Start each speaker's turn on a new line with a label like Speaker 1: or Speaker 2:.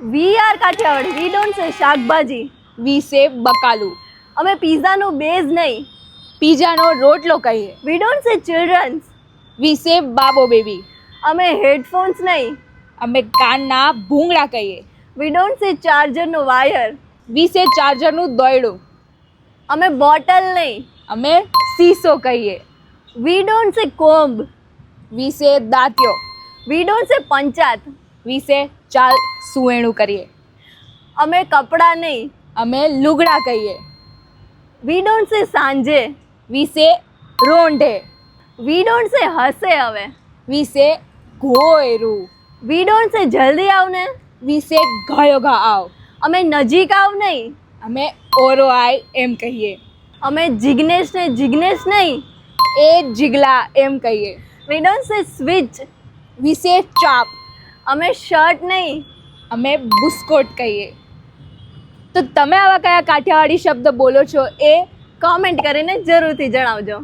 Speaker 1: We are Kathiawad we don't say શાકભાજી
Speaker 2: વી સે બકાલું
Speaker 1: અમે પીઝાનું બેઝ નહીં.
Speaker 2: પીઝાનો રોટલો કહીએ.
Speaker 1: વી ડોન્ટ સે ચિલ્ડ્રન્સ
Speaker 2: વી સે બાબો બેબી
Speaker 1: અમે હેડફોન્સ નહીં.
Speaker 2: અમે કાનના ભૂંગળા કહીએ.
Speaker 1: વી ડોન્ટ સે ચાર્જરનો વાયર
Speaker 2: વી સે ચાર્જરનું દોયડું.
Speaker 1: અમે બોટલ નહીં.
Speaker 2: અમે સીસો કહીએ.
Speaker 1: વી ડોન્ટ સે કોમ્બ
Speaker 2: વી સે દાંત્યો.
Speaker 1: વી ડોન્ટ સે પંચાત
Speaker 2: વિશે ચાલ સુવેણું કરીએ.
Speaker 1: અમે કપડાં નહીં
Speaker 2: અમે લુગડા કહીએ.
Speaker 1: વી ડોન્ટ સે સાંજે.
Speaker 2: વિશે રોંઢે.
Speaker 1: વી ડોન્ટ સે હસે હવે.
Speaker 2: વિશે ઘોયરું.
Speaker 1: વી ડોન્ટ સે જલ્દી આવને
Speaker 2: વિશે ગાયો ઘા આવ.
Speaker 1: અમે નજીક આવ નહીં.
Speaker 2: અમે ઓરો આય એમ કહીએ.
Speaker 1: અમે જિગ્નેશ ને જિગ્નેશ નહીં.
Speaker 2: એ જિગલા એમ કહીએ.
Speaker 1: વી ડોન્ટ સે સ્વિચ
Speaker 2: વિશે ચાપ.
Speaker 1: અમે શર્ટ નહીં.
Speaker 2: અમે બુસ્કોટ કહીએ. તો તમે આવા કયા કાઠિયાવાડી શબ્દ બોલો છો એ
Speaker 1: કોમેન્ટ કરીને જરૂરથી જણાવજો.